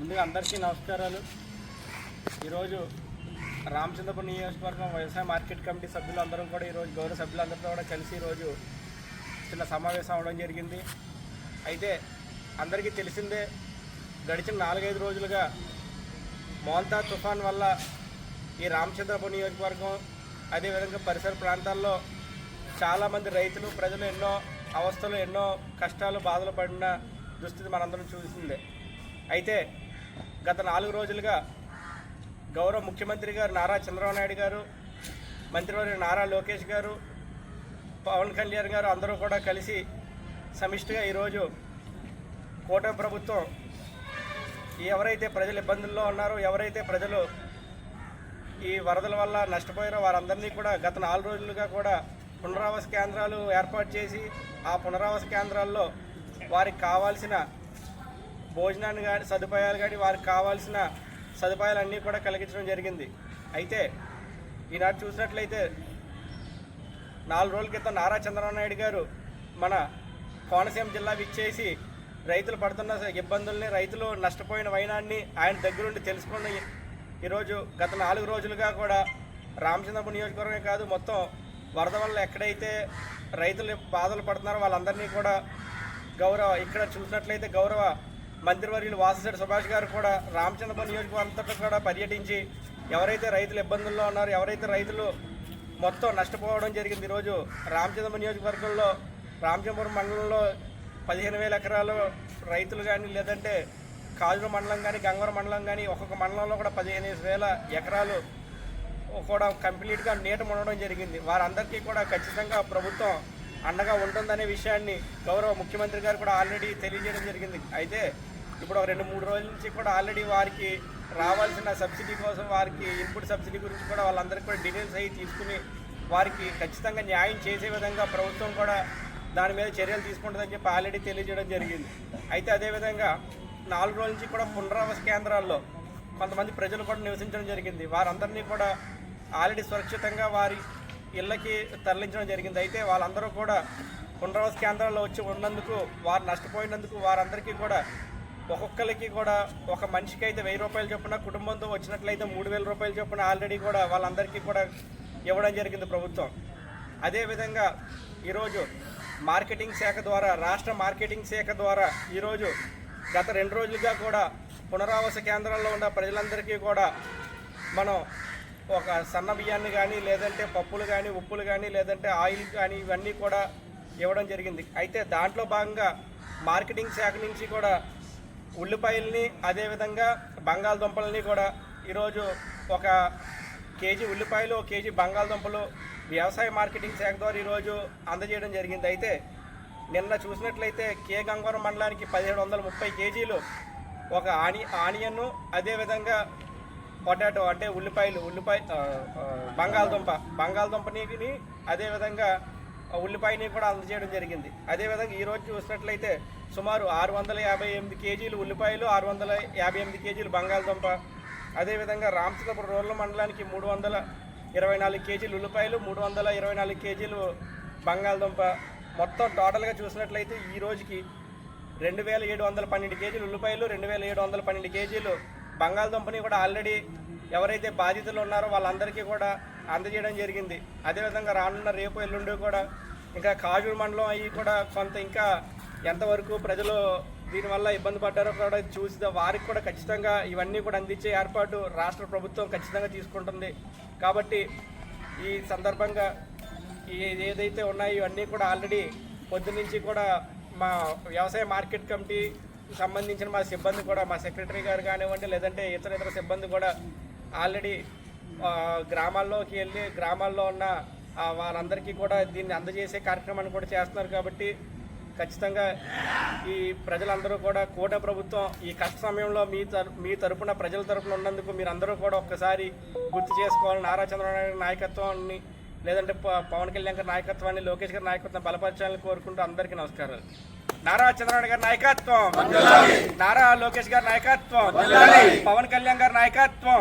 ముందుగా అందరికీ నమస్కారాలు. ఈరోజు రామచంద్రపురం నియోజకవర్గం వ్యవసాయ మార్కెట్ కమిటీ సభ్యులందరం కూడా ఈరోజు గౌరవ సభ్యులందరితో కూడా కలిసి ఈరోజు చిన్న సమావేశం అవడం జరిగింది. అయితే అందరికీ తెలిసిందే గడిచిన నాలుగైదు రోజులుగా మోంతా తుఫాన్ వల్ల ఈ రామచంద్రపురం నియోజకవర్గం అదేవిధంగా పరిసర ప్రాంతాల్లో చాలామంది రైతులు ప్రజలు ఎన్నో అవస్థలు ఎన్నో కష్టాలు బాధలు పడిన దుస్థితి మనందరం చూసిందే. అయితే గత నాలుగు రోజులుగా గౌరవ ముఖ్యమంత్రి గారు నారా చంద్రబాబు నాయుడు గారు మంత్రివర్య నారా లోకేష్ గారు పవన్ కళ్యాణ్ గారు అందరూ కూడా కలిసి సమిష్టిగా ఈరోజు కూటమి ప్రభుత్వం ఎవరైతే ప్రజలు ఇబ్బందుల్లో ఉన్నారో ఎవరైతే ప్రజలు ఈ వరదల వల్ల నష్టపోయారో వారందరినీ కూడా గత నాలుగు రోజులుగా కూడా పునరావాస కేంద్రాలు ఏర్పాటు చేసి ఆ పునరావాస కేంద్రాల్లో వారికి కావాల్సిన భోజనాన్ని కానీ సదుపాయాలు కానీ వారికి కావాల్సిన సదుపాయాలన్నీ కూడా కలిగించడం జరిగింది. అయితే ఈనాడు చూసినట్లయితే నాలుగు రోజుల క్రితం నారా చంద్రబాబు నాయుడు గారు మన కోనసీమ జిల్లా విచ్చేసి రైతులు పడుతున్న ఇబ్బందుల్ని రైతులు నష్టపోయిన వైనాన్ని ఆయన దగ్గరుండి తెలుసుకుని ఈరోజు గత నాలుగు రోజులుగా కూడా రామచంద్రపురం నియోజకవర్గమే కాదు మొత్తం వరద వల్ల ఎక్కడైతే రైతులు బాధలు పడుతున్నారో వాళ్ళందరినీ కూడా గౌరవ ఇక్కడ చూసినట్లయితే గౌరవ మంత్రివర్యులు వాసశెట్టి సుభాష్ గారు కూడా రామచంద్రపురం నియోజకవర్గంతో కూడా పర్యటించి ఎవరైతే రైతులు ఇబ్బందుల్లో ఉన్నారో ఎవరైతే రైతులు మొత్తం నష్టపోవడం జరిగింది ఈరోజు రామచంద్రపురం నియోజకవర్గంలో రామచంద్రపురం మండలంలో పదిహేను వేల ఎకరాలు రైతులు కానీ లేదంటే కాజుల మండలం కానీ గంగవరం మండలం కానీ ఒక్కొక్క మండలంలో కూడా పదిహేను వేల ఎకరాలు కూడా కంప్లీట్గా నీట ఉండడం జరిగింది. వారందరికీ కూడా ఖచ్చితంగా ప్రభుత్వం అండగా ఉంటుందనే విషయాన్ని గౌరవ ముఖ్యమంత్రి గారు కూడా ఆల్రెడీ తెలియజేయడం జరిగింది. అయితే ఇప్పుడు ఒక రెండు మూడు రోజుల నుంచి కూడా ఆల్రెడీ వారికి రావాల్సిన సబ్సిడీ కోసం వారికి ఇన్పుట్ సబ్సిడీ గురించి కూడా వాళ్ళందరికీ కూడా డీటెయిల్స్ అయ్యి తీసుకుని వారికి ఖచ్చితంగా న్యాయం చేసే విధంగా ప్రభుత్వం కూడా దాని మీద చర్యలు తీసుకుంటుందని చెప్పి ఆల్రెడీ తెలియజేయడం జరిగింది. అయితే అదేవిధంగా నాలుగు రోజుల నుంచి కూడా పునరావాస కేంద్రాల్లో కొంతమంది ప్రజలు కూడా నివసించడం జరిగింది. వారందరినీ కూడా ఆల్రెడీ సురక్షితంగా వారి ఇళ్ళకి తరలించడం జరిగింది. అయితే వాళ్ళందరూ కూడా పునరావాస కేంద్రాల్లో వచ్చి ఉన్నందుకు వారు నష్టపోయినందుకు వారందరికీ కూడా ఒక్కొక్కరికి కూడా ఒక మనిషికి అయితే వెయ్యి రూపాయలు చొప్పున కుటుంబంతో వచ్చినట్లయితే మూడు వేల రూపాయలు చొప్పున ఆల్రెడీ కూడా వాళ్ళందరికీ కూడా ఇవ్వడం జరిగింది ప్రభుత్వం. అదేవిధంగా ఈరోజు మార్కెటింగ్ శాఖ ద్వారా రాష్ట్ర మార్కెటింగ్ శాఖ ద్వారా ఈరోజు గత రెండు రోజులుగా కూడా పునరావాస కేంద్రాల్లో ఉన్న ప్రజలందరికీ కూడా మనం ఒక సన్న బియ్యాన్ని కానీ లేదంటే పప్పులు కానీ ఉప్పులు కానీ లేదంటే ఆయిల్ కానీ ఇవన్నీ కూడా ఇవ్వడం జరిగింది. అయితే దాంట్లో భాగంగా మార్కెటింగ్ శాఖ నుంచి కూడా ఉల్లిపాయల్ని అదేవిధంగా బంగాళదుంపలని కూడా ఈరోజు ఒక కేజీ ఉల్లిపాయలు ఒక కేజీ బంగాళదుంపలు వ్యవసాయ మార్కెటింగ్ శాఖ ద్వారా ఈరోజు అందజేయడం జరిగింది. అయితే నిన్న చూసినట్లయితే కే గంగవరం మండలానికి పదిహేడు వందల ముప్పై కేజీలు ఒక ఆని ఆనియన్ను అదేవిధంగా పొటాటో అంటే ఉల్లిపాయలు ఉల్లిపాయ బంగాళదుంప. బంగాళదుంప బంగాళదుంపని అదేవిధంగా ఉల్లిపాయని కూడా అందజేయడం జరిగింది. అదేవిధంగా ఈరోజు చూసినట్లయితే సుమారు ఆరు వందల యాభై ఎనిమిది కేజీలు ఉల్లిపాయలు ఆరు వందల యాభై ఎనిమిది కేజీలు బంగాళదుంప. అదేవిధంగా రామచంద్రపురం రూరల్ మండలానికి మూడు వందల ఇరవై నాలుగు కేజీలు ఉల్లిపాయలు మూడు వందల ఇరవై నాలుగు కేజీలు బంగాళదుంప. మొత్తం టోటల్గా చూసినట్లయితే ఈ రోజుకి రెండు వేల ఏడు వందల పన్నెండు కేజీలు ఉల్లిపాయలు రెండు వేల ఏడు వందల పన్నెండు కేజీలు బంగాళదుంపని కూడా ఆల్రెడీ ఎవరైతే బాధితులు ఉన్నారో వాళ్ళందరికీ కూడా అందజేయడం జరిగింది. అదేవిధంగా రానున్న రేపు ఎల్లుండి కూడా ఇంకా కాజూరు మండలం అవి కూడా కొంత ఇంకా ఎంతవరకు ప్రజలు దీనివల్ల ఇబ్బంది పడ్డారో కూడా చూసి వారికి కూడా ఖచ్చితంగా ఇవన్నీ కూడా అందించే ఏర్పాటు రాష్ట్ర ప్రభుత్వం ఖచ్చితంగా తీసుకుంటుంది. కాబట్టి ఈ సందర్భంగా ఈ ఏదైతే ఉన్నాయో ఇవన్నీ కూడా ఆల్రెడీ పొద్దున్నుంచి కూడా మా వ్యవసాయ మార్కెట్ కమిటీ సంబంధించిన మా సిబ్బంది కూడా మా సెక్రటరీ గారు కానివ్వండి లేదంటే ఇతర ఇతర సిబ్బంది కూడా ఆల్రెడీ గ్రామాల్లోకి వెళ్ళి గ్రామాల్లో ఉన్న వారందరికీ కూడా దీన్ని అందజేసే కార్యక్రమాన్ని కూడా చేస్తున్నారు కాబట్టి ఖచ్చితంగా ఈ ప్రజలందరూ కూడా కూట ప్రభుత్వం ఈ కష్ట సమయంలో మీ తర మీ తరపున ప్రజల తరపున ఉన్నందుకు మీరందరూ కూడా ఒక్కసారి గుర్తు చేసుకోవాలి నారా చంద్రబాబు నాయుడు నాయకత్వాన్ని లేదంటే ప- పవన్ కళ్యాణ్ గారి నాయకత్వాన్ని లోకేష్ గారి నాయకత్వం బలపరచాలని కోరుకుంటూ అందరికీ నమస్కారాలు. నారా చంద్రబాబు గారి నాయకత్వం. నారా లోకేష్ గారి నాయకత్వం. పవన్ కళ్యాణ్ గారి నాయకత్వం.